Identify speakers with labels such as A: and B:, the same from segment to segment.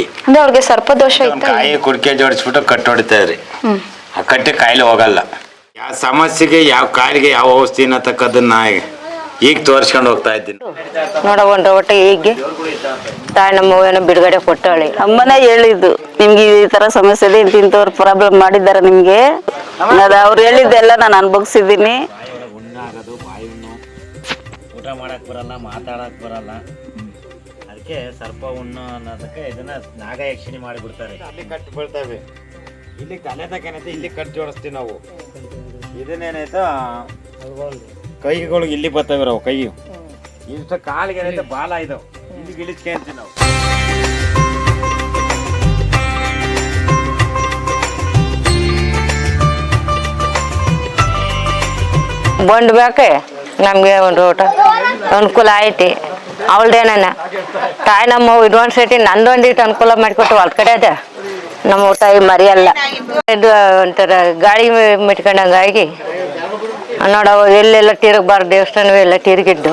A: ಮುದುಕಿ
B: ಅಂದ್ರೆ ಅವ್ರಿಗೆ ಸರ್ಪದೋಷ ಇತ್ತ
A: ಕಾಯಿ ಕುಡಿಕೆ ಜೋಡಿಸ್ಬಿಟ್ಟು ಕಟ್ಟು ಹೊಡಿತಾ ಇದ್ರಿ ಆ ಕಟ್ಟೆ ಕಾಯಿಲೆ ಹೋಗಲ್ಲ. ಯಾವ ಸಮಸ್ಯೆಗೆ ಯಾವ ಕಾಯಿಲೆಗೆ ಯಾವ ಔಷಧಿ ಅನ್ನತಕ್ಕದನ್ನ ಈಗ ತೋರಿಸ್ಕೊಂಡು ಹೋಗ್ತಾ ಇದ್ದೀನಿ.
C: ನೋಡವಂಡ್ರ ಒಟ್ಟು ಈಗ ತಾಯಿ ನಮ್ಮ ಏನೋ ಬಿಡುಗಡೆ ಕೊಟ್ಟಾಳೆ.
D: ಅಮ್ಮನೇ ಹೇಳಿದ್ದು ನಿಮ್ಗೆ ಈ ತರ ಸಮಸ್ಯೆ ಇದೆ ಇಂತಿಂತವ್ರು ಪ್ರಾಬ್ಲಮ್ ಮಾಡಿದ್ದಾರೆ ನಿಮ್ಗೆ. ಅದು ಅವ್ರು ಹೇಳಿದ್ದೆಲ್ಲ ನಾನು ಅನುಭವಿಸಿದ್ದೀನಿ.
A: ಊಟ ಮಾಡಕ್ ಬರಲ್ಲ ಮಾತಾಡಕ್ ಬರಲ್ಲ. ಅದಕ್ಕೆ ಸರ್ಪ ಹುಣ್ಣು ಅನ್ನೋದಕ್ಕೆ ಇದನ್ನ ನಾಗಯಕ್ಷಿಣಿ ಮಾಡಿಬಿಡ್ತಾರೆ. ಅಲ್ಲಿ ಕಟ್ಟು ಬೀಳ್ತವೆ. ಇಲ್ಲಿ ಕಲೆದಕ್ಕೇನೈತೆ ಏನೈತೆ ಇಲ್ಲಿ ಕಟ್ ಜೋಡಿಸ್ತೀವಿ ನಾವು. ಇದನ್ನೇನೈತೆ ಕೈಗಳಿಗೆ ಇಲ್ಲಿ ಬರ್ತವೆ ನಾವು ಕೈ ಇಷ್ಟ ಕಾಲಿಗೆ ಏನೈತೆ ಬಾಲ ಇದಾವೆ. ಇಲ್ಲಿ ಇಳಿಸ್ಕೊಂತೀವಿ ನಾವು.
C: ಬಂಡ್ ಬೇಕೆ ನಮಗೆ ಒಂದು ಊಟ ಅನುಕೂಲ ಐತಿ. ಅವಳ್ದೇನ ತಾಯಿ ನಮ್ಮ ಇದೊಂದು ನಂದೊಂದು ಇಟ್ಟು ಅನುಕೂಲ ಮಾಡಿಕೊಟ್ಟು ಹೊಲ್ ಕಡೆ ಅದ. ನಮ್ಮ ತಾಯಿ ಮರಿಯಲ್ಲ. ಇದು ಒಂಥರ ಗಾಳಿ ಮಿಟ್ಕೊಂಡಂಗಾಗಿ ನೋಡವ ಎಲ್ಲೆಲ್ಲ ತಿರುಗಬಾರ್ದು, ದೇವಸ್ಥಾನವೇ ಎಲ್ಲ ತಿರುಗಿದ್ದು.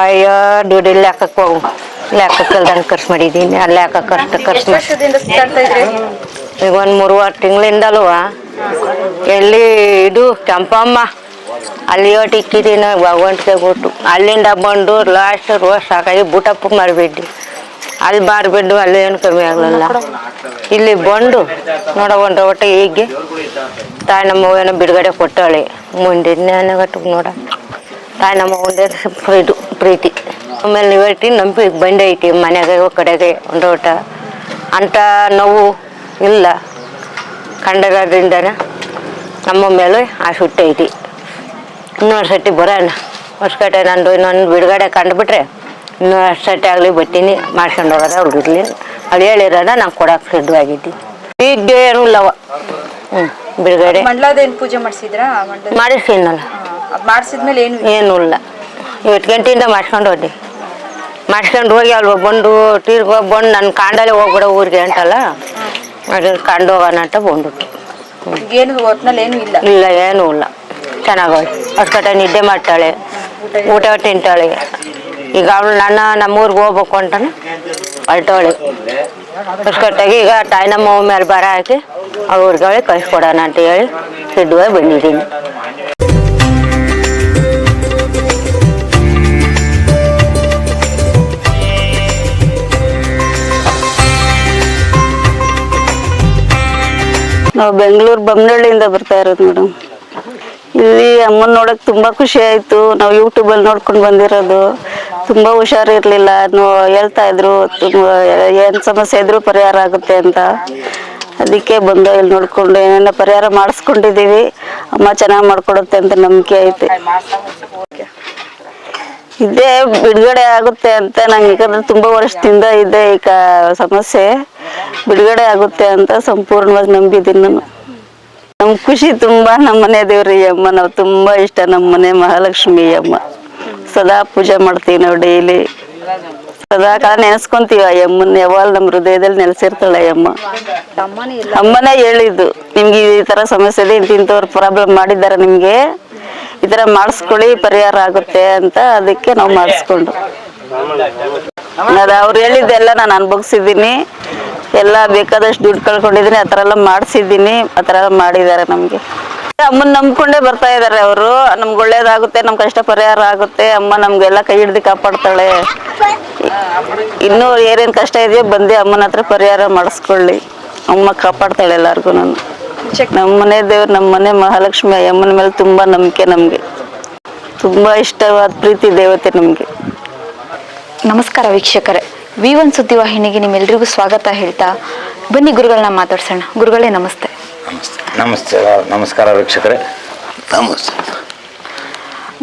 C: ಅಯ್ಯೋ ದುಡ್ಡು ಲೆಕ್ಕಕ್ಕೆ ಹೋಗು. ಲೆಕ್ಕಕ್ಕಲ್ದಂಗೆ ಖರ್ಚು ಮಾಡಿದ್ದೀನಿ. ಅಲ್ಲಿ ಲೆಕ್ಕ ಖರ್ಚು ಖರ್ಚು ಮಾಡಿ ಈಗ ಒಂದು ಮೂರುವಾರು ತಿಂಗಳಿಂದಲ್ವ. ಎಲ್ಲಿ, ಇದು ಕೆಂಪಮ್ಮ ಅಲ್ಲಿ ಒಟ್ಟು ಇಕ್ಕಿದ್ದೀನಿ ಭಗವಂತಿಗೆ ಕೊಟ್ಟು. ಅಲ್ಲಿಂದ ಬಂದು ಲಾಸ್ಟ್ ರೋಸ್ ಸಾಕಾಗಿ ಬುಟಪ್ಪು ಮಾಡಿಬಿಟ್ಟು ಅಲ್ಲಿ ಬಾರ್ಬಿಟ್ಟು ಅಲ್ಲಿ ಏನು ಕಮ್ಮಿ ಆಗಲಿಲ್ಲ. ಇಲ್ಲಿ ಬಂದು ನೋಡವಂಡ್ರ ಒಟ್ಟು ಹೀಗೆ ತಾಯಿ ಏನೋ ಬಿಡುಗಡೆ ಕೊಟ್ಟಾಳೆ. ಮುಂದಿನ ಗಟ್ಟು ನೋಡ. ತಾಯಿ ನಮ್ಮ ಒಂದೇ ಇದು ಪ್ರೀತಿ. ಆಮೇಲೆ ನೀವೈತಿ ನಂಬಿ ಬಂದೈತಿ ಮನೆಗೆ ಕಡೆಗೆ ಒಂದು ಊಟ ಅಂಥ ನೋವು ಇಲ್ಲ. ಕಂಡದ್ರಿಂದನೇ ನಮ್ಮ ಮೇಲೆ ಆ ಸುಟ್ಟೈತಿ ಇನ್ನೊಂದು ಸತಿ ಬರೋಣ. ಹೊಸ್ಕಟ್ಟೆ ನಂದು ಇನ್ನೊಂದು ಬಿಡುಗಡೆ ಕಂಡುಬಿಟ್ರೆ ಇನ್ನೊಂದು ಸತಿ ಆಗಲಿ ಬರ್ತೀನಿ. ಮಾಡ್ಕೊಂಡು ಹೋಗೋದ ಹುಡುಗಿರ್ಲಿ ಅಲ್ಲಿ ಹೇಳಿರೋದ ನಾನು ಕೊಡೋಕೆ ಸಿದ್ಧವಾಗಿದ್ದಿ. ಈಗ ಏನು ಇಲ್ಲವ ಹ್ಞೂ ಬಿಡುಗಡೆ.
B: ಮಂಡ್ಲದೇನ್ ಪೂಜೆ ಮಾಡಿಸಿದ್ರಾ?
C: ಮಾಡಿಸ್ತೀನಲ್ಲ
B: ಅದ್ ಮಾಡಿಸಿದ್ಮೇಲೆ ಏನು
C: ಏನೂ ಇಲ್ಲ. ಇವತ್ತು ಗಂಟೆಯಿಂದ ಮಾಡ್ಕೊಂಡು ಹೋಗಿ ಮಾಡ್ಕೊಂಡು ಹೋಗಿ ಅಲ್ಲಿ ಬಂದು ಟೀರ್ಗೆ ಹೋಗಿ ಬಂದು ನನ್ನ ಕಾಂಡಲ್ಲೇ ಹೋಗ್ಬಿಡ ಊರಿಗೆ ಅಂತಲ್ಲ? ಅದನ್ನ ಕಂಡು ಹೋಗೋಣ ಅಂತ ಬಂದ್ಬಿಟ್ಟು.
B: ಏನು ಹೊತ್ನಲ್ಲಿ ಏನು ಇಲ್ಲ?
C: ಇಲ್ಲ ಏನೂ ಇಲ್ಲ. ಚೆನ್ನಾಗವಳೆ ಅಷ್ಟೊತ್ತ ನಿದ್ದೆ ಮಾಡ್ತಾಳೆ. ಊಟ ತಿಂತಾಳೆ. ಈಗ ಅವಳು ನನ್ನ ನಮ್ಮೂರಿಗೆ ಹೋಗ್ಬೇಕು ಅಂತಾನೆ ಹೊರಟವಳೆ. ಅಷ್ಟೊತ್ತಾಗಿ ಈಗ ತಾಯಿನಮ್ಮ ಮೇಲೆ ಬರ ಹಾಕಿ ಅವ್ರಿಗೆ ಕಳಿಸ್ಕೊಡೋಣ ಅಂತ ಹೇಳಿ ಸಿದ್ಧವಾಗಿ ಬಂದಿದ್ದೀನಿ.
D: ನಾವು ಬೆಂಗಳೂರು ಬಮ್ನಳ್ಳಿಯಿಂದ ಬರ್ತಾ ಇರೋದು ಮೇಡಮ್. ಇಲ್ಲಿ ಅಮ್ಮನ ನೋಡಕ್ ತುಂಬಾ ಖುಷಿ ಆಯ್ತು. ನಾವು ಯೂಟ್ಯೂಬಲ್ಲಿ ನೋಡ್ಕೊಂಡು ಬಂದಿರೋದು. ತುಂಬಾ ನೋ, ಹೇಳ್ತಾ ಇದ್ರು. ಏನ್ ಸಮಸ್ಯೆ ಇದ್ರು ಪರಿಹಾರ ಆಗುತ್ತೆ ಅಂತ. ಅದಕ್ಕೆ ಬಂದು ಇಲ್ಲಿ ನೋಡ್ಕೊಂಡು ಏನೇನೋ ಪರಿಹಾರ ಮಾಡಿಸ್ಕೊಂಡಿದೀವಿ ಅಮ್ಮ ಚೆನ್ನಾಗಿ ಮಾಡ್ಕೊಡುತ್ತೆ ಅಂತ ನಂಬಿಕೆ ಐತೆ. ಇದೇ ಬಿಡುಗಡೆ ಆಗುತ್ತೆ ಅಂತ ನಂಗೆ ಯಾಕಂದ್ರೆ ತುಂಬಾ ವರ್ಷದಿಂದ ಇದೆ ಈಗ ಸಮಸ್ಯೆ. ಬಿಡುಗಡೆ ಆಗುತ್ತೆ ಅಂತ ಸಂಪೂರ್ಣವಾಗಿ ನಂಬಿದ್ದೀನಿ ನಾನು. ನಮ್ ಖುಷಿ ತುಂಬಾ ನಮ್ಮ ಮನೆ ದೇವ್ರಿ ಅಮ್ಮ. ನಾವು ತುಂಬಾ ಇಷ್ಟ ನಮ್ಮನೆ ಮಹಾಲಕ್ಷ್ಮಿ ಅಮ್ಮ. ಸದಾ ಪೂಜೆ ಮಾಡ್ತೀವಿ ನಾವು ಡೈಲಿ. ಸದಾ ಕಾಲ ನೆನೆಸ್ಕೊಂತೀವಿ ಆ ಅಮ್ಮನ. ಯಾವಾಗ ನಮ್ಮ ಹೃದಯದಲ್ಲಿ ನೆಲೆಸಿರ್ತಾಳೆ ಅಮ್ಮ.
B: ಅಮ್ಮನೇ
D: ಹೇಳಿದ್ದು, ನಿಮ್ಗೆ ಈ ತರ ಸಮಸ್ಯೆ ಇದೆ ಇಂತಿಂಥವ್ರು ಪ್ರಾಬ್ಲಮ್ ಮಾಡಿದ್ದಾರೆ ನಿಮ್ಗೆ. ಈ ತರ ಮಾಡಿಸ್ಕೊಳ್ಳಿ, ಪರಿಹಾರ ಆಗುತ್ತೆ ಅಂತ ಅದಕ್ಕೆ ನಾವು ಮಾಡಿಸ್ಕೊಂಡು ಅವ್ರು ಹೇಳಿದ್ದೆಲ್ಲ ನಾನು ಅನುಭವಿಸಿದ್ದೀನಿ. ಎಲ್ಲ ಬೇಕಾದಷ್ಟು ದುಡ್ಡು ಕಳ್ಕೊಂಡಿದ್ದೀನಿ ಆ ಥರ ಎಲ್ಲ ಮಾಡಿಸಿದ್ದೀನಿ ಆ ಥರ ಎಲ್ಲ ಮಾಡಿದ್ದಾರೆ ನಮಗೆ. ಅಮ್ಮನ ನಂಬ್ಕೊಂಡೇ ಬರ್ತಾ ಇದ್ದಾರೆ ಅವರು. ನಮ್ಗೆ ಒಳ್ಳೇದಾಗುತ್ತೆ ನಮ್ಮ ಕಷ್ಟ ಪರಿಹಾರ ಆಗುತ್ತೆ. ಅಮ್ಮ ನಮ್ಗೆಲ್ಲ ಕೈ ಹಿಡ್ದು ಕಾಪಾಡ್ತಾಳೆ. ಇನ್ನೂ ಏನೇನು ಕಷ್ಟ ಇದೆಯೋ ಬಂದು ಅಮ್ಮನ ಹತ್ರ ಪರಿಹಾರ ಮಾಡಿಸ್ಕೊಳ್ಳಿ. ಅಮ್ಮ ಕಾಪಾಡ್ತಾಳೆ ಎಲ್ಲರಿಗೂ ನಾನು. ನಮ್ಮ ಮನೆ ದೇವ್ರು ನಮ್ಮ ಮನೆ ಮಹಾಲಕ್ಷ್ಮಿ ಅಮ್ಮನ ಮೇಲೆ ತುಂಬ ನಂಬಿಕೆ ನಮಗೆ. ತುಂಬ ಇಷ್ಟವಾದ ಪ್ರೀತಿ ದೇವತೆ ನಮಗೆ.
B: ನಮಸ್ಕಾರ ವೀಕ್ಷಕರೇ. ವಿ ಒನ್ ಸುದ್ದಿವಾಹಿನಿಗೆ ನಿಮ್ಮೆಲ್ಲರಿಗೂ ಸ್ವಾಗತ ಹೇಳ್ತಾ ಬನ್ನಿ ಗುರುಗಳನ್ನ ಮಾತಾಡ್ಸೋಣ. ಗುರುಗಳೇ ನಮಸ್ತೆ.
A: ನಮಸ್ತೆ ನಮಸ್ಕಾರ ವೀಕ್ಷಕರೇ. ನಮಸ್ತೆ.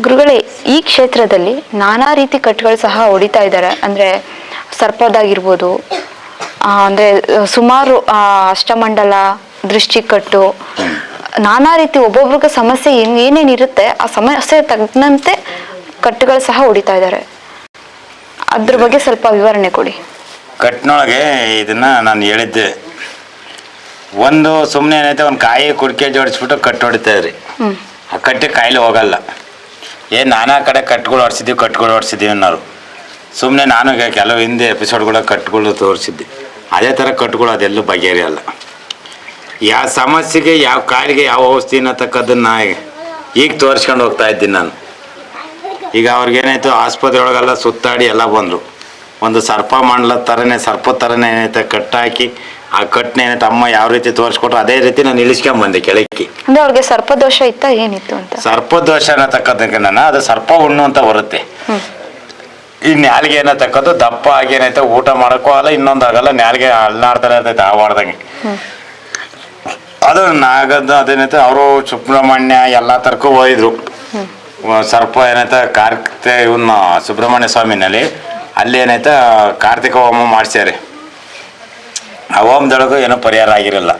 B: ಗುರುಗಳೇ ಈ ಕ್ಷೇತ್ರದಲ್ಲಿ ನಾನಾ ರೀತಿ ಕಟ್ಟುಗಳು ಸಹ ಹೊಡಿತಾ ಇದ್ದಾರೆ. ಅಂದ್ರೆ ಸರ್ಪದಾಗಿರ್ಬೋದು ಅಂದ್ರೆ ಸುಮಾರು ಆ, ಅಷ್ಟಮಂಡಲ ದೃಷ್ಟಿಕಟ್ಟು ನಾನಾ ರೀತಿ ಒಬ್ಬೊಬ್ರಿಗೆ ಸಮಸ್ಯೆ ಏನ್ ಏನೇನಿರುತ್ತೆ ಆ ಸಮಸ್ಯೆ ತಗ್ನಂತೆ ಕಟ್ಟುಗಳು ಸಹ ಹೊಡಿತಾ ಇದ್ದಾರೆ. ಅದ್ರ ಬಗ್ಗೆ ಸ್ವಲ್ಪ ವಿವರಣೆ ಕೊಡಿ.
A: ಕಟ್ನೊಳಗೆ ಇದನ್ನ ನಾನು ಹೇಳಿದ್ದೆ. ಒಂದು ಸುಮ್ಮನೆ ಏನೈತೆ ಒಂದು ಕಾಯಿ ಕುಡಿಕೆ ಜೋಡಿಸ್ಬಿಟ್ಟು ಕಟ್ಟು ಹೊಡಿತಾ ಇದ್ರಿ. ಆ ಕಟ್ಟೆ ಕಾಯಿಲೆ ಹೋಗಲ್ಲ. ಏ ನಾನಾ ಕಡೆ ಕಟ್ಗಳು ಹೊಡ್ಸಿದ್ದೀವಿ ಕಟ್ಗಳು ಹೊಡ್ಸಿದ್ದೀವಿ ಅನ್ನೋರು. ಸುಮ್ಮನೆ ನಾನು ಕೆಲವು ಹಿಂದೆ ಎಪಿಸೋಡ್ಗಳ ಕಟ್ಗಳು ತೋರಿಸಿದ್ದೆ. ಅದೇ ಥರ ಕಟ್ಗಳು ಅದೆಲ್ಲೂ ಬಗೆಹರಿಯಲ್ಲ. ಯಾವ ಸಮಸ್ಯೆಗೆ ಯಾವ ಕಾಯಿಲೆಗೆ ಯಾವ ಔಷಧಿ ಅನ್ನತಕ್ಕದನ್ನು ಈಗ ತೋರಿಸ್ಕೊಂಡು ಹೋಗ್ತಾ ಇದ್ದೀನಿ ನಾನು. ಈಗ ಅವ್ರಿಗೇನಾಯ್ತು ಆಸ್ಪತ್ರೆ ಒಳಗೆಲ್ಲ ಸುತ್ತಾಡಿ ಎಲ್ಲ ಬಂದರು. ಒಂದು ಸರ್ಪ ಮಂಡಲ ಥರನೇ ಸರ್ಪ ಥರನೇ ಏನೈತೆ ಕಟ್ಟಾಕಿ ಆ ಕಟ್ಟನ್ನ ಏನೈತೆ ಅಮ್ಮ ಯಾವ ರೀತಿ ತೋರಿಸ್ಕೊಟ್ರು ಅದೇ ರೀತಿ ನಾನು ಇಳಿಸ್ಕೊಂಬಂದೆ ಕೆಳಕ್ಕೆ.
B: ಅಂದ್ರೆ ಅವ್ರಿಗೆ ಸರ್ಪದೋಷ ಇತ್ತ ಏನಿತ್ತು ಅಂತ?
A: ಸರ್ಪದೋಷ ಅನ್ನತಕ್ಕಂಥ ನಾನು ಅದು ಸರ್ಪ ಹುಣ್ಣು ಅಂತ ಬರುತ್ತೆ. ಈ ನ್ಯಾಲ್ಗೆ ಏನತಕ್ಕದ್ದು ದಪ್ಪ ಆಗಿ ಏನೈತೆ ಊಟ ಮಾಡೋಕ್ಕೂ ಆಗಲ್ಲ ಇನ್ನೊಂದು ಆಗಲ್ಲ ನ್ಯಾಲ್ಗೆ ಅಲ್ಲಾಡ್ತಾರೆ ಇರ್ತೈತೆ ಆವಾಡ್ದಂಗೆ ಅದು ನಾಗದ ಅದೇನೈತೆ ಅವರು ಸುಬ್ರಹ್ಮಣ್ಯ ಎಲ್ಲ ತರಕೂ ಹೋಯ್ದ್ರು ಸರ್ಪ ಏನೈತೆ ಕಾರ್ತಿಕ ಇವನ್ನ ಸುಬ್ರಹ್ಮಣ್ಯ ಸ್ವಾಮಿನಲ್ಲಿ, ಅಲ್ಲಿ ಏನೈತೆ ಕಾರ್ತಿಕ ಹೋಮ ಮಾಡಿಸ್ಯಾರಿ. ಆ ಹೋಮದೊಳಗೂ ಏನೂ ಪರಿಹಾರ ಆಗಿರಲಿಲ್ಲ.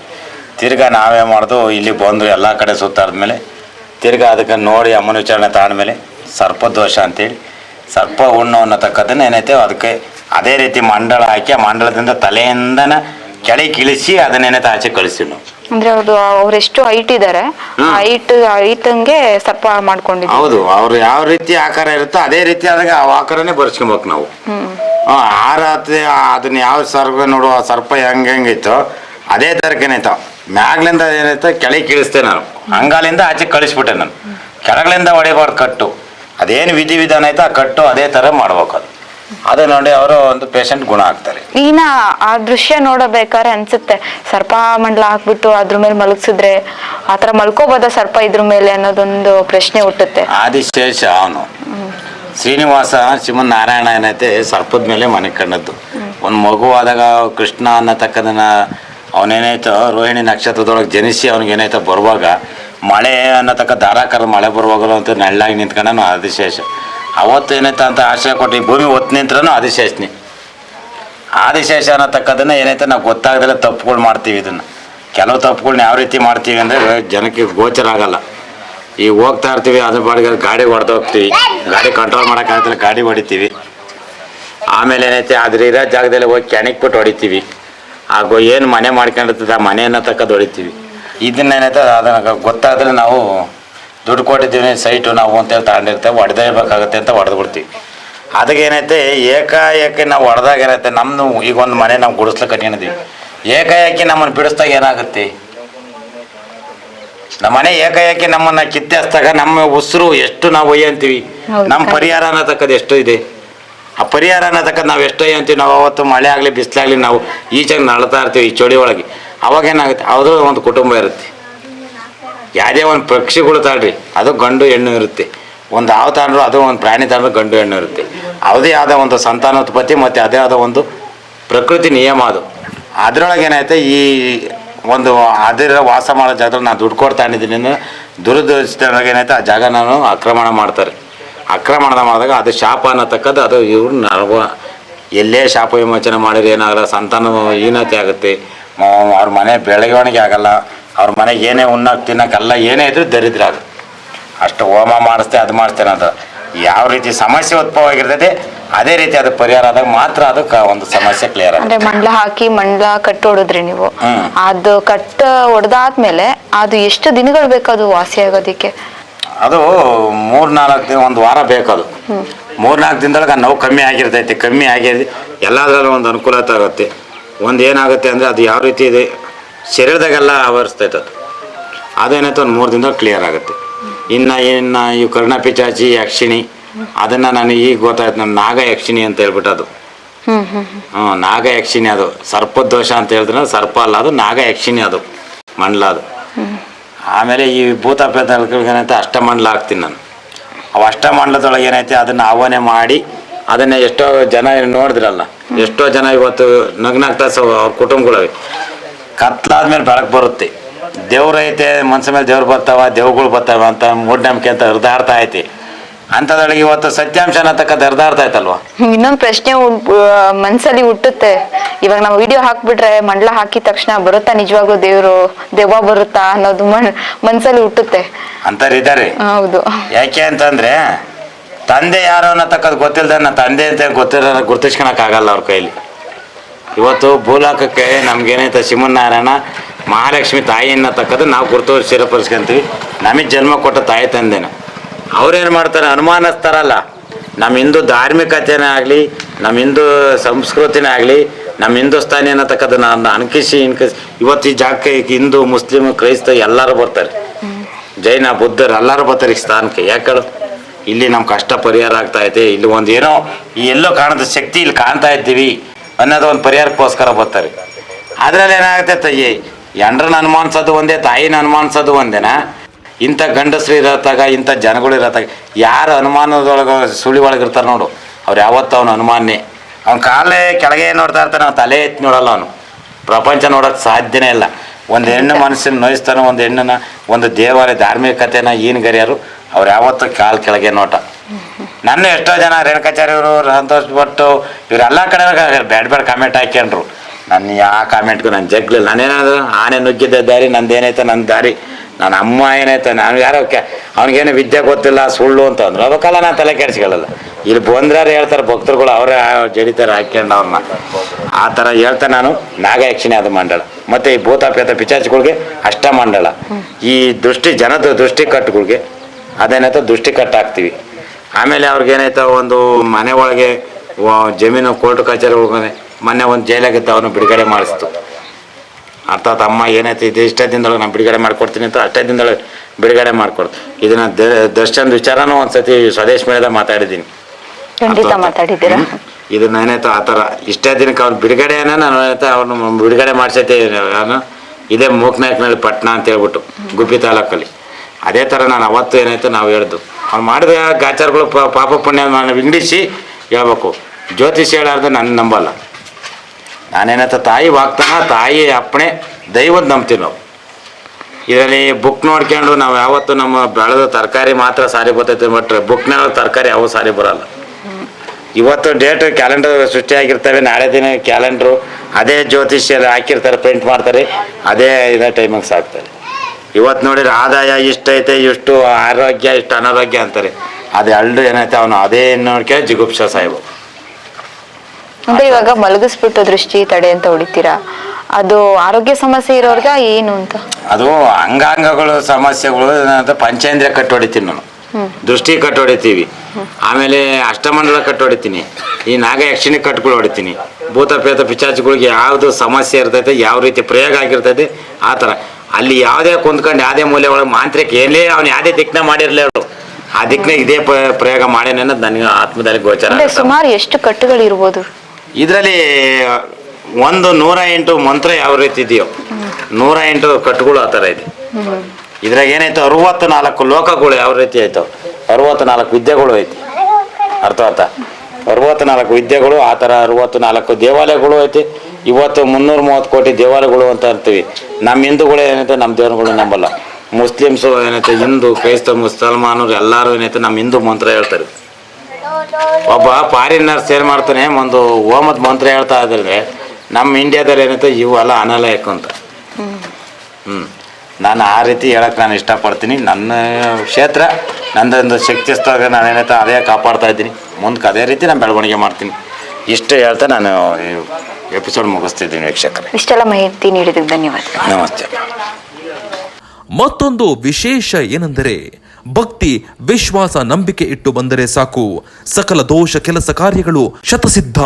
A: ತಿರ್ಗಾ ನಾವೇ ಮಾಡೋದು ಇಲ್ಲಿ ಬಂದು ಎಲ್ಲ ಕಡೆ ಸುತ್ತಾದ್ಮೇಲೆ, ತಿರ್ಗಾ ಅದಕ್ಕೆ ನೋಡಿ ಅಮ್ಮನ ವಿಚಾರಣೆ ತಗೊಂಡ್ಮೇಲೆ ಸರ್ಪದೋಷ ಅಂತೇಳಿ, ಸರ್ಪ ಹುಣ್ಣು ಅನ್ನತಕ್ಕದನ್ನ ಏನೈತೆ ಅದಕ್ಕೆ ಅದೇ ರೀತಿ ಮಂಡಳ ಹಾಕಿ ಆ ಮಂಡಳದಿಂದ ತಲೆಯಿಂದನ ಕೆಳಗೆ ಇಳಿಸಿ ಅದನ್ನೇನೆ ಆಚೆ ಕಳಿಸ್ತೀವಿ ನಾವು.
B: ಅಂದ್ರೆ ಅವ್ರದ್ದು ಅವ್ರೆಷ್ಟು ಹೈಟ್ ಇದಾರೆ ಹೈಟ್ ಹೈಟಂಗೆ ಸರ್ಪ ಮಾಡ್ಕೊಂಡಿದ್ರು
A: ಹೌದು ಅವ್ರು ಯಾವ ರೀತಿ ಆಕಾರ ಇರುತ್ತೋ ಅದೇ ರೀತಿ ಆದಾಗ ಆ ಆಕಾರನೇ ಬರ್ಸ್ಕೊಬೇಕು ನಾವು.
B: ಹ್ಮ್,
A: ಆ ರಾತ್ರಿ ಅದನ್ನ ಯಾವ ಸರ್ಪ ನೋಡುವ ಸರ್ಪ ಹೆಂಗ್ ಹೆಂಗಿತ್ತು ಅದೇ ತರಕೇನೈತ ಮ್ಯಾಗ್ಲಿಂದ ಏನೈತೆ ಕೆಳಗೆ ಕೀಳಿಸ್ತೇನೆ ನಾನು. ಅಂಗಾಲಿಂದ ಆಚೆ ಕಳಿಸ್ಬಿಟ್ಟೆ ನಾನು. ಕೆಳಗಳಿಂದ ಹೊಡಿಬಾರ್ದು ಕಟ್ಟು. ಅದೇನು ವಿಧಿ ವಿಧಾನ ಐತೆ ಆ ಕಟ್ಟು ಅದೇ ಥರ ಮಾಡ್ಬೇಕು ಅದು. ಅದು ನೋಡಿ ಅವರು ಒಂದು ಪೇಷಂಟ್ ಗುಣ ಆಗ್ತಾರೆ.
B: ಈಗಿನ ಆ ದೃಶ್ಯ ನೋಡಬೇಕಾದ್ರೆ ಅನ್ಸುತ್ತೆ ಸರ್ಪ ಮಂಡಲ ಹಾಕ್ಬಿಟ್ಟು ಅದ್ರ ಮೇಲೆ ಮಲಗಿಸಿದ್ರೆ ಆತರ ಮಲ್ಕೋಬೋದ ಸರ್ಪ ಇದ್ರ ಮೇಲೆ ಅನ್ನೋದೊಂದು ಪ್ರಶ್ನೆ ಹುಟ್ಟುತ್ತೆ.
A: ಆದಿಶೇಷ ಅವನು. ಶ್ರೀನಿವಾಸ ಶ್ರೀಮನ್ ನಾರಾಯಣ ಏನೈತೆ ಸರ್ಪದ ಮೇಲೆ ಮನೆ ಕಂಡದ್ದು ಒಂದು ಮಗುವಾದಾಗ ಕೃಷ್ಣ ಅನ್ನತಕ್ಕದನ್ನ ಅವನೇನಾಯ್ತು ರೋಹಿಣಿ ನಕ್ಷತ್ರದೊಳಗೆ ಜನಿಸಿ ಅವ್ನಿಗೆ ಏನಾಯ್ತು ಬರುವಾಗ ಮಳೆ ಅನ್ನತಕ್ಕ ಧಾರಾಕಾರ ಮಳೆ ಬರುವಾಗಲೂ ಅಂತ ನೆಳ್ಳಾಗಿ ನಿಂತ್ಕೊಂಡನು ಆದಿಶೇಷ. ಅವತ್ತು ಏನೈತೆ ಅಂತ ಆಶ್ರಯ ಕೊಟ್ಟು ಭೂಮಿ ಒತ್ತು ನಿಂತ್ರನು ಆದಿಶೇಷನಿ. ಆದಿಶೇಷ ಅನ್ನತಕ್ಕದನ್ನ ಏನೈತೆ ನಾವು ಗೊತ್ತಾಗದಲ್ಲ ತಪ್ಪುಗಳು ಮಾಡ್ತೀವಿ ಇದನ್ನು. ಕೆಲವು ತಪ್ಪುಗಳನ್ನ ಯಾವ ರೀತಿ ಮಾಡ್ತೀವಿ ಅಂದರೆ ಜನಕ್ಕೆ ಗೋಚರ ಆಗಲ್ಲ. ಈಗ ಹೋಗ್ತಾ ಇರ್ತೀವಿ, ಅದ್ರ ಬಾಡಿಗೆ ಗಾಡಿ ಹೊಡೆದು ಹೋಗ್ತೀವಿ. ಗಾಡಿ ಕಂಟ್ರೋಲ್ ಮಾಡೋಕ್ಕಾಗಲ್ಲ ಗಾಡಿ ಹೊಡಿತೀವಿ. ಆಮೇಲೆ ಏನೈತೆ ಅದ್ರ ಇರೋ ಜಾಗದಲ್ಲಿ ಹೋಗಿ ಕೆಣಕ್ ಬಿಟ್ಟು ಹೊಡಿತೀವಿ. ಹಾಗೂ ಏನು ಮನೆ ಮಾಡ್ಕೊಂಡಿರ್ತದೆ, ಆ ಮನೆಯನ್ನು ತಕ್ಕದ್ದು ಹೊಡಿತೀವಿ. ಇದನ್ನೇನೈತೆ ಅದನ್ನು ಗೊತ್ತಾದ್ರೆ ನಾವು ದುಡ್ಡು ಕೊಟ್ಟಿದ್ದೀವಿ ಸೈಟು ನಾವು ಅಂತೇಳಿ ತಗೊಂಡಿರ್ತೇವೆ ಹೊಡೆದೇಬೇಕಾಗತ್ತೆ ಅಂತ ಹೊಡೆದು ಬಿಡ್ತೀವಿ. ಅದಕ್ಕೆ ಏನೈತೆ ಏಕಾಏಕಿ ನಾವು ಹೊಡೆದಾಗ ಏನೈತೆ ನಮ್ಮದು ಈಗ ಒಂದು ಮನೆ ನಾವು ಗುಡಿಸ್ಲಿಕ್ಕೆ ಕಟ್ಕೊಂಡಿದ್ದೀವಿ. ಏಕಾಏಕಿ ನಮ್ಮನ್ನು ಬಿಡಿಸ್ದಾಗ ಏನಾಗುತ್ತೆ? ನಮ್ಮ ಮನೆ ಏಕಾಏಕಿ ನಮ್ಮನ್ನ ಕಿತ್ತೆಸ್ದಾಗ ನಮ್ಮ ಉಸಿರು ಎಷ್ಟು ನಾವು ಒಯ್ಯ ಅಂತೀವಿ. ನಮ್ಮ. ಪರಿಹಾರ ಅನ್ನತಕ್ಕದ್ದು ಎಷ್ಟು ಇದೆ. ಆ ಪರಿಹಾರ ಅನ್ನತಕ್ಕದ್ದು ನಾವು ಎಷ್ಟು ಒಯ್ಯ ಅಂತೀವಿ ನಾವು ಅವತ್ತು ಮಳೆ ಆಗಲಿ ಬಿಸಿಲಾಗಲಿ ನಾವು ಈಚೆಗೆ ನಳ್ತಾ ಇರ್ತೀವಿ ಈ ಚಳಿ ಒಳಗೆ. ಅವಾಗ ಏನಾಗುತ್ತೆ? ಅವ್ರದ್ದು ಒಂದು ಕುಟುಂಬ ಇರುತ್ತೆ. ಯಾವುದೇ ಒಂದು ಪಕ್ಷಿಗಳು ತಾಳ್ರಿ ಅದು ಗಂಡು ಹೆಣ್ಣು ಇರುತ್ತೆ. ಒಂದು ಹಾವು ತಾಂಡ್ರು ಅದು ಒಂದು ಪ್ರಾಣಿ ತಾಂಡ್ರು ಗಂಡು ಹೆಣ್ಣು ಇರುತ್ತೆ. ಯಾವುದೇ ಆದ ಒಂದು ಸಂತಾನೋತ್ಪತ್ತಿ ಮತ್ತು ಅದೇ ಆದ ಒಂದು ಪ್ರಕೃತಿ ನಿಯಮ ಅದು. ಅದರೊಳಗೆ ಏನಾಯ್ತು, ಈ ಒಂದು ಅದರ ವಾಸ ಮಾಡೋ ಜಾಗದಲ್ಲಿ ನಾನು ದುಡ್ಡು ಕೊಡ್ತಾ ಇದ್ದೀನಿ ದುರದೃಷ್ಟದಾಗ ಏನಾಯ್ತು, ಆ ಜಾಗ ನಾನು ಆಕ್ರಮಣ ಮಾಡ್ತಾರೆ. ಆಕ್ರಮಣ ಮಾಡಿದಾಗ ಅದು ಶಾಪ ಅನ್ನತಕ್ಕದ್ದು, ಅದು ಇವ್ರು ನರ್ವ. ಎಲ್ಲೇ ಶಾಪ ವಿಮೋಚನೆ ಮಾಡಿದ್ರೆ ಏನಾಗಲ್ಲ, ಸಂತಾನ ಹೀನತೆ ಆಗುತ್ತೆ. ಅವ್ರ ಮನೆ ಬೆಳವಣಿಗೆ ಆಗಲ್ಲ. ಅವ್ರ ಮನೆಗೆ ಏನೇ ಉಣ್ಣಕ್ಕೆ ತಿನ್ನಕ್ಕೆಲ್ಲ ಏನೇ ಇದ್ರೂ ದರಿದ್ರ ಅದು. ಅಷ್ಟು ಹೋಮ ಮಾಡಿಸ್ತೇ ಅದು ಮಾಡಿಸ್ತೇನೆ ಅಂತ ಯಾವ ರೀತಿ ಸಮಸ್ಯೆ ಉದ್ಭವ ಆಗಿರ್ತೈತಿ ಅದೇ ರೀತಿ ಅದು ಪರಿಹಾರ ಆದಾಗ ಮಾತ್ರ ಅದು ಒಂದು ಸಮಸ್ಯೆ ಕ್ಲಿಯರ್ ಆಗುತ್ತೆ.
B: ಅಂದ್ರೆ ಮಂಡ್ಲ ಹಾಕಿ ಮಂಡ್ಲ ಕಟ್ಟು ಹೊಡೆದ್ರಿ ನೀವು. ಅದು ಕಟ್ ಹೊಡೆದಾದ್ಮೇಲೆ ಅದು ಎಷ್ಟು ದಿನಗಳು ಬೇಕು ಅದು ವಾಸಿ ಆಗೋದಿಕ್ಕೆ?
A: ಅದು ಮೂರ್ನಾಲ್ಕು ದಿನ ಒಂದು ವಾರ ಬೇಕದು ಮೂರ್ನಾಲ್ಕು ದಿನದೊಳಗೆ ಆ ನೋವು ಕಮ್ಮಿ ಆಗಿರ್ತೈತಿ ಕಮ್ಮಿ ಆಗಿ ಎಲ್ಲದರಲ್ಲೂ ಒಂದು ಅನುಕೂಲತೆ ಆಗುತ್ತೆ. ಒಂದು ಏನಾಗುತ್ತೆ ಅಂದರೆ ಅದು ಯಾವ ರೀತಿ ಇದೆ ಶರೀರದಾಗೆಲ್ಲ ಆವರಿಸ್ತೈತೆ ಅದು ಅದೇನೈತೆ ಒಂದು ಮೂರು ದಿನದಲ್ಲಿ ಕ್ಲಿಯರ್ ಆಗುತ್ತೆ. ಇನ್ನು ಇನ್ನು ಇವು ಕರ್ಣಪಿಚಾಚಿ ಯಕ್ಷಿಣಿ ಅದನ್ನು ನನಗೆ ಈಗ ಗೊತ್ತಾಯ್ತು ನಾನು ನಾಗ ಯಕ್ಷಿಣಿ ಅಂತ ಹೇಳ್ಬಿಟ್ಟು ಅದು. ಹ್ಞೂ ನಾಗ ಯಕ್ಷಿಣಿ ಅದು. ಸರ್ಪದೋಷ ಅಂತ ಹೇಳಿದ್ರೆ ಸರ್ಪ ಅಲ್ಲ ಅದು ನಾಗ ಯಕ್ಷಿಣಿ ಅದು. ಮಂಡಲ ಅದು. ಆಮೇಲೆ ಈ ಭೂತ ಏನೈತೆ ಅಷ್ಟ ಮಂಡಲ ಹಾಕ್ತೀನಿ ನಾನು. ಅವು ಅಷ್ಟಮಂಡಲದೊಳಗೆ ಏನೈತೆ ಅದನ್ನು ಆಹ್ವಾನ ಮಾಡಿ ಅದನ್ನು ಎಷ್ಟೋ ಜನ ನೋಡಿದ್ರಲ್ಲ ಎಷ್ಟೋ ಜನ ಇವತ್ತು ನಗ್ನಾಗ್ತಾ ಸ ಅವ್ರ ಕುಟುಂಬಗಳವೆ. ಕತ್ಲಾದ್ಮೇಲೆ ಬೆಳಕು ಬರುತ್ತೆ. ದೇವ್ರು ಐತೆ ಮನ್ಸ ಮೇಲೆ ದೇವ್ರು ಬರ್ತಾವ ದೇವ್ಗಳು ಬರ್ತಾವ ಅಂತ ಮೂಢನಂಬಿಕೆ ಅಂತ ಹರಿದಾಡ್ತಾ ಐತಿ. ಅಂತದೊಳಗೆ ಇವತ್ತು ಸತ್ಯಾಂಶ ಅನ್ನತಕ್ಕಂಥ ಹರಿದಾಡ್ತಾ ಐತಲ್ವ?
B: ಇನ್ನೊಂದು ಪ್ರಶ್ನೆ ಮನ್ಸಲ್ಲಿ ಹುಟ್ಟುತ್ತೆ. ಇವಾಗ ನಾವು ವಿಡಿಯೋ ಹಾಕ್ಬಿಟ್ರೆ ಮಂಡ್ಲ ಹಾಕಿದ ತಕ್ಷಣ ಬರುತ್ತಾ ನಿಜವಾಗ್ಲೂ ದೇವ್ರು ದೆವ್ವ ಬರುತ್ತಾ ಅನ್ನೋದು ಮನಸ್ಸಲ್ಲಿ ಮನ್ಸಲ್ಲಿ ಹುಟ್ಟುತ್ತೆ.
A: ಅಂತಾರೆ ಇದ್ದಾರೆ
B: ಹೌದು.
A: ಯಾಕೆ ಅಂತಂದ್ರೆ ತಂದೆ ಯಾರು ಅನ್ನತಕ್ಕದ್ದು ಗೊತ್ತಿಲ್ಲದ ನನ್ನ ತಂದೆ ಅಂತ ಗೊತ್ತಿರೋ ಗುರ್ತಿಸ್ಕೊಳಕ್ಕಾಗಲ್ಲ ಅವ್ರ ಕೈಲಿ. ಇವತ್ತು ಭೂಲೋಕಕ್ಕೆ ನಮ್ಗೇನೈತೆ ಶಿವನಾರಾಯಣ ಮಹಾಲಕ್ಷ್ಮಿ ತಾಯಿಯನ್ನ ಅನ್ನತಕ್ಕದ್ದು ನಾವು ಗುರುತು ಸ್ಥಿರಪಡಿಸ್ಕೊಂತೀವಿ ನಮಗೆ ಜನ್ಮ ಕೊಟ್ಟ ತಾಯಿ ತಂದೆನ. ಅವ್ರೇನು ಮಾಡ್ತಾರೆ ಅನುಮಾನಿಸ್ತಾರಲ್ಲ ನಮ್ಮ ಹಿಂದೂ ಧಾರ್ಮಿಕತೆನೇ ಆಗಲಿ ನಮ್ಮ ಹಿಂದೂ ಸಂಸ್ಕೃತಿನೇ ಆಗಲಿ ನಮ್ಮ ಹಿಂದೂಸ್ತಾನಿ ಅನ್ನತಕ್ಕದ್ದು ನಾನು ಅನ್ಕಿಸಿ, ಇನ್ಕಿಸಿ, ಇವತ್ತು ಈ ಜಾಗಕ್ಕೆ ಹಿಂದೂ ಮುಸ್ಲಿಮ್ ಕ್ರೈಸ್ತ ಎಲ್ಲರೂ ಬರ್ತಾರೆ. ಜೈನ ಬುದ್ಧರು ಎಲ್ಲರೂ ಬರ್ತಾರೆ ಈ ಸ್ಥಾನಕ್ಕೆ. ಯಾಕಳು ಇಲ್ಲಿ ನಮ್ಮ ಕಷ್ಟ ಪರಿಹಾರ ಆಗ್ತಾ ಐತೆ. ಇಲ್ಲಿ ಒಂದು ಏನೋ, ಈ ಎಲ್ಲೋ ಕಾಣದ ಶಕ್ತಿ ಇಲ್ಲಿ ಕಾಣ್ತಾ ಇದ್ದೀವಿ. ಅನ್ನೋದು ಒಂದು ಪರಿಹಾರಕ್ಕೋಸ್ಕರ ಬರ್ತಾರೆ. ಅದರಲ್ಲಿ ಏನಾಗುತ್ತೆ ಈ ಎಂಡ್ರನ್ನ ಅನುಮಾನಿಸೋದು ಒಂದೇ, ತಾಯಿನ ಅನುಮಾನಿಸೋದು ಒಂದೇನಾ? ಇಂಥ ಗಂಡಸ್ರು ಇರತ್ತಾಗ, ಇಂಥ ಜನಗಳು ಇರತ್ತಾಗ, ಯಾರು ಅನುಮಾನದೊಳಗೆ ಸುಳಿ ಒಳಗಿರ್ತಾರೆ ನೋಡು. ಅವ್ರು ಯಾವತ್ತೂ ಅವನು ಅನುಮಾನೇ ಅವ್ನ ಕಾಲೇ ಕೆಳಗೆ ನೋಡ್ತಾ ಇರ್ತಾನೆ, ಅವ್ನು ತಲೆ ಎತ್ತಿ ನೋಡಲ್ಲ ಅವನು. ಪ್ರಪಂಚ ನೋಡೋಕೆ ಸಾಧ್ಯನೇ ಇಲ್ಲ. ಒಂದು ಹೆಣ್ಣು ಮನಸ್ಸನ್ನು ನೋಯಿಸ್ತಾನೆ, ಒಂದು ಹೆಣ್ಣನ್ನ, ಒಂದು ದೇವಾಲಯ ಧಾರ್ಮಿಕತೆನ ಏನು ಗರಿಯಾರು ಅವ್ರು ಯಾವತ್ತೂ ಕಾಲು ಕೆಳಗೆ ನೋಟ. ನನ್ನ ಎಷ್ಟೋ ಜನ ರೇಣುಕಾಚಾರ್ಯವರು ಸಂತೋಷ್ ಭಟ್ಟು ಇವರೆಲ್ಲ ಕಡೆ ಬ್ಯಾಡ್ ಬ್ಯಾಡ್ ಕಾಮೆಂಟ್ ಹಾಕ್ಯಂಡ್ರು ನನ್ನ ಯಾವ ಕಾಮೆಂಟ್ಗೂ ನಾನು ಜಗ್ಲಿಲ್ಲ ನಾನೇನಾದ್ರು ಆನೆ ನುಗ್ಗಿದ್ದ ದಾರಿ ನಂದೇನೈತೆ ನನ್ನ ದಾರಿ ನನ್ನ ಅಮ್ಮ ಏನೈತೆ ನಾನು ಯಾರೋ ಅವ್ನಿಗೇನು ವಿದ್ಯೆ ಗೊತ್ತಿಲ್ಲ, ಸುಳ್ಳು ಅಂತ ಅಂದ್ರು. ಅದಕ್ಕೆಲ್ಲ ನಾನು ತಲೆ ಕೆಡಿಸ್ಕೊಳ್ಳಲ್ಲ. ಇಲ್ಲಿ ಬಂದ್ರೆ ಹೇಳ್ತಾರೆ, ಭಕ್ತರುಗಳು ಅವರೇ ಜಡಿತಾರೆ ಹಾಕ್ಯಂಡು ಅವ್ರನ್ನ. ಆ ಥರ ಹೇಳ್ತಾ ನಾನು. ನಾಗಯಕ್ಷಿಣಿ ಅದು ಮಂಡಳ. ಮತ್ತು ಈ ಭೂತಾಪೇತ ಪಿಚಾಚಿಗಳಿಗೆ ಅಷ್ಟ ಮಂಡಳ. ಈ ದೃಷ್ಟಿ, ಜನದ ದೃಷ್ಟಿ ಕಟ್ಟುಗಳಿಗೆ, ಅದೇನೈತೆ ದೃಷ್ಟಿ ಕಟ್ಟು ಹಾಕ್ತೀವಿ ಆಮೇಲೆ ಅವ್ರಿಗೆ ಏನಾಯ್ತು ಒಂದು ಮನೆ ಒಳಗೆ ಜಮೀನು ಕೋರ್ಟ್ ಕಚೇರಿ ಒಳಗಡೆ ಮೊನ್ನೆ ಒಂದು ಜೈಲಾಗಿತ್ತು ಅವನು ಬಿಡುಗಡೆ ಮಾಡಿಸ್ತು. ಅರ್ಥಾತ್ ಅಮ್ಮ ಏನಾಯ್ತು ಇದು ಇಷ್ಟೇ ದಿನದೊಳಗೆ ನಾನು ಬಿಡುಗಡೆ ಮಾಡ್ಕೊಡ್ತೀನಿ ಅಂತ ಅಷ್ಟೇ ದಿನದೊಳಗೆ ಬಿಡುಗಡೆ ಮಾಡ್ಕೊಡ್ತು. ಇದನ್ನ ದರ್ಶನ್ ವಿಚಾರನೂ ಒಂದ್ಸತಿ ಸ್ವದೇಶ್ ಮೇಲೆ ಮಾತಾಡಿದ್ದೀನಿ. ಇದನ್ನ ಏನಾಯ್ತು ಆ ಥರ. ಇಷ್ಟೇ ದಿನಕ್ಕೆ ಅವ್ನು ಬಿಡುಗಡೆನ ನಾನು ಏನಾಯ್ತು ಅವ್ನು ಬಿಡುಗಡೆ ಮಾಡಿಸೈತೆ ನಾನು ಇದೇ ಮೂಕ್ನಾಯ್ಕನಲ್ಲಿ ಪಟ್ಟಣ ಅಂತ ಹೇಳ್ಬಿಟ್ಟು ಗುಬ್ಬಿ ತಾಲೂಕಲ್ಲಿ. ಅದೇ ಥರ ನಾನು ಅವತ್ತು ಏನಾಯ್ತು ನಾವು ಹೇಳ್ದು. ಅವ್ನು ಮಾಡಿದ ಗಾಚಾರಗಳು ಪಾಪ ಪುಣ್ಯ ನಾನು ವಿಂಗಡಿಸಿ ಹೇಳ್ಬೇಕು. ಜ್ಯೋತಿಷ್ ಹೇಳಾರ್ದು ನನ್ನ ನಂಬಲ್ಲ. ನಾನೇನತ್ತ ತಾಯಿ ವಾಗ್ತಾನ ತಾಯಿ ಅಪ್ಪಣೆ, ದೈವದ ನಂಬ್ತೀವಿ ನಾವು. ಇದರಲ್ಲಿ ಬುಕ್ ನೋಡ್ಕೊಂಡು ನಾವು ಯಾವತ್ತು ನಮ್ಮ ಬೆಳೆದ ತರಕಾರಿ ಮಾತ್ರ ಸಾರಿ ಬರ್ತೈತೆ ಬಟ್ ಬುಕ್ನಾಗ ತರಕಾರಿ ಯಾವ ಸಾರಿ ಬರಲ್ಲ. ಇವತ್ತು ಡೇಟ್ ಕ್ಯಾಲೆಂಡರ್ ಸೃಷ್ಟಿಯಾಗಿರ್ತವೆ ನಾಳೆ ದಿನ ಕ್ಯಾಲೆಂಡ್ರು ಅದೇ ಜ್ಯೋತಿಷ್ಯರು ಹಾಕಿರ್ತಾರೆ ಪ್ರಿಂಟ್ ಮಾಡ್ತಾರೆ, ಅದೇ ಇದೇ ಟೈಮಿಗೆ ಸಾಕ್ತಾರೆ. ಇವತ್ತು ನೋಡಿದ್ರೆ ಆದಾಯ ಇಷ್ಟೈತೆ ಇಷ್ಟು ಆರೋಗ್ಯ ಇಷ್ಟು ಅನಾರೋಗ್ಯ ಅಂತಾರೆ. ಅದು ಎರಡು ಏನೈತೆ ಅವನು ಅದೇ ನೋಡ್ಕೆ ಜಿಗುಪ್ಸ ಸಾಹೇಬು.
B: ಅಂದ್ರೆ ಇವಾಗ ಮಲಗಿಸ್ಬಿಟ್ಟು ದೃಷ್ಟಿ ತಡೆ ಅಂತ ಹೊಡಿತೀರಾ? ಅದು ಆರೋಗ್ಯ ಸಮಸ್ಯೆ ಇರೋರ್ಗ ಏನು ಅಂತ?
A: ಅದು ಅಂಗಾಂಗಗಳು ಸಮಸ್ಯೆಗಳು ಪಂಚೇಂದ್ರಿಯ ಕಟ್ಟು ಹೊಡಿತೀನಿ ನಾನು. ದೃಷ್ಟಿ ಕಟ್ಟು ಹೊಡಿತೀವಿ. ಆಮೇಲೆ ಅಷ್ಟಮಂಡಲ ಕಟ್ಟು ಹೊಡಿತೀನಿ. ಈ ನಾಗ ಯಕ್ಷಿಣಿ ಕಟ್ಗಳು ಹೊಡಿತೀನಿ. ಭೂತ ಪ್ರೇತ ಪಿಚಾಚಿಗಳಿಗೆ ಯಾವುದು ಸಮಸ್ಯೆ ಇರ್ತೈತೆ ಯಾವ ರೀತಿ ಪ್ರಯೋಗ ಆಗಿರ್ತೈತೆ ಆ ಥರ. ಅಲ್ಲಿ ಯಾವುದೇ ಕುಂತ್ಕೊಂಡು ಯಾವುದೇ ಮೂಲೆ ಒಳಗೆ ಮಾಂತ್ರಿಕ ಏನೇ ಅವ್ನು ಯಾವುದೇ ದಿಕ್ಕನ ಮಾಡಿರ್ಲಿ ಅವರು ಆ ದಿಕ್ಕನ ಇದೇ ಪ್ರಯೋಗ ಮಾಡ್ಯಾನ ಅನ್ನೋದು ನನಗೆ ಆತ್ಮದಲ್ಲಿ ಗೋಚರ
B: ಅಂದ್ರೆ ಸುಮಾರು ಎಷ್ಟು ಕಟ್ಟುಗಳು ಇರ್ಬೋದು?
A: ಇದರಲ್ಲಿ ಒಂದು ನೂರ ಎಂಟು ಮಂತ್ರ ಯಾವ ರೀತಿ ಇದೆಯೋ ನೂರ ಎಂಟು ಕಟ್ಟುಗಳು ಆ ಥರ ಇದೆ. ಇದ್ರಾಗ ಏನಾಯ್ತು ಅರವತ್ತು ನಾಲ್ಕು ಲೋಕಗಳು ಯಾವ ರೀತಿ ಆಯ್ತು? ಅರವತ್ತು ನಾಲ್ಕು ವಿದ್ಯೆಗಳು ಐತಿ. ಅರ್ಥ ಅರ್ಥ ಅರವತ್ತು ನಾಲ್ಕು ವಿದ್ಯೆಗಳು ಆ ಥರ ಅರವತ್ತು ನಾಲ್ಕು ದೇವಾಲಯಗಳು ಐತಿ. ಇವತ್ತು ಮುನ್ನೂರ ಮೂವತ್ತು ಕೋಟಿ ದೇವಾಲಯಗಳು ಅಂತ ಇರ್ತೀವಿ ನಮ್ಮ ಹಿಂದೂಗಳು ಏನೈತೆ ನಮ್ಮ ದೇವರುಗಳು ನಂಬಲ್ಲ. ಮುಸ್ಲಿಮ್ಸು ಏನೈತೆ, ಹಿಂದೂ ಕ್ರೈಸ್ತ ಮುಸಲ್ಮಾನರು ಎಲ್ಲರೂ ಏನೈತೆ ನಮ್ಮ ಹಿಂದೂ ಮಂತ್ರ ಹೇಳ್ತಾರೆ. ಒಬ್ಬ ಫಾರಿನರ್ಸ್ ಏನು ಮಾಡ್ತಾನೆ, ಒಂದು ಹೋಮದ ಮಂತ್ರ ಹೇಳ್ತಾ ಇದ್ರೆ ನಮ್ಮ ಇಂಡಿಯಾದಲ್ಲಿ ಏನೈತೆ ಇವೆಲ್ಲ ಅನಲಯಕ ಅಂತ. ಹ್ಞೂ ನಾನು ಆ ರೀತಿ ಹೇಳಕ್ಕೆ ನಾನು ಇಷ್ಟಪಡ್ತೀನಿ. ನನ್ನ ಕ್ಷೇತ್ರ, ನಂದೊಂದು ಶಕ್ತಿ ಸ್ಥಳ ನಾನು ಏನೈತೆ, ಅದೇ ಕಾಪಾಡ್ತಾ ಇದ್ದೀನಿ. ಮುಂದಕ್ಕೆ ಅದೇ ರೀತಿ ನಾನು ಬೆಳವಣಿಗೆ ಮಾಡ್ತೀನಿ. ಇಷ್ಟು ಹೇಳ್ತಾ ನಾನು ಎಪಿಸೋಡ್ ಮುಗಿಸ್ತಿದ್ದೀನಿ ವೀಕ್ಷಕರೇ.
B: ಇಷ್ಟೆಲ್ಲ ಮಾಹಿತಿ ನೀಡಿದ್ದಕ್ಕೆ ಧನ್ಯವಾದ
A: ನಮಸ್ತೆ.
E: ಮತ್ತೊಂದು ವಿಶೇಷ ಏನೆಂದರೆ ಭಕ್ತಿ ವಿಶ್ವಾಸ ನಂಬಿಕೆ ಇಟ್ಟು ಬಂದರೆ ಸಾಕು. ಸಕಲ ದೋಷ ಕೆಲಸ ಕಾರ್ಯಗಳು ಶತಸಿದ್ಧ.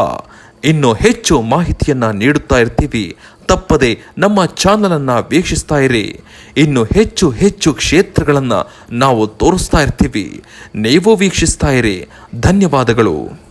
E: ಇನ್ನು ಹೆಚ್ಚು ಮಾಹಿತಿಯನ್ನ ನೀಡುತ್ತಾ ಇರ್ತೀವಿ. ತಪ್ಪದೆ ನಮ್ಮ ಚಾನಲ್ ಅನ್ನ ವೀಕ್ಷಿಸ್ತಾ ಇರಿ. ಇನ್ನು ಹೆಚ್ಚು ಹೆಚ್ಚು ಕ್ಷೇತ್ರಗಳನ್ನು ನಾವು ತೋರಿಸ್ತಾ ಇರ್ತೀವಿ. ನೀವು ವೀಕ್ಷಿಸ್ತಾ ಇರಿ. ಧನ್ಯವಾದಗಳು.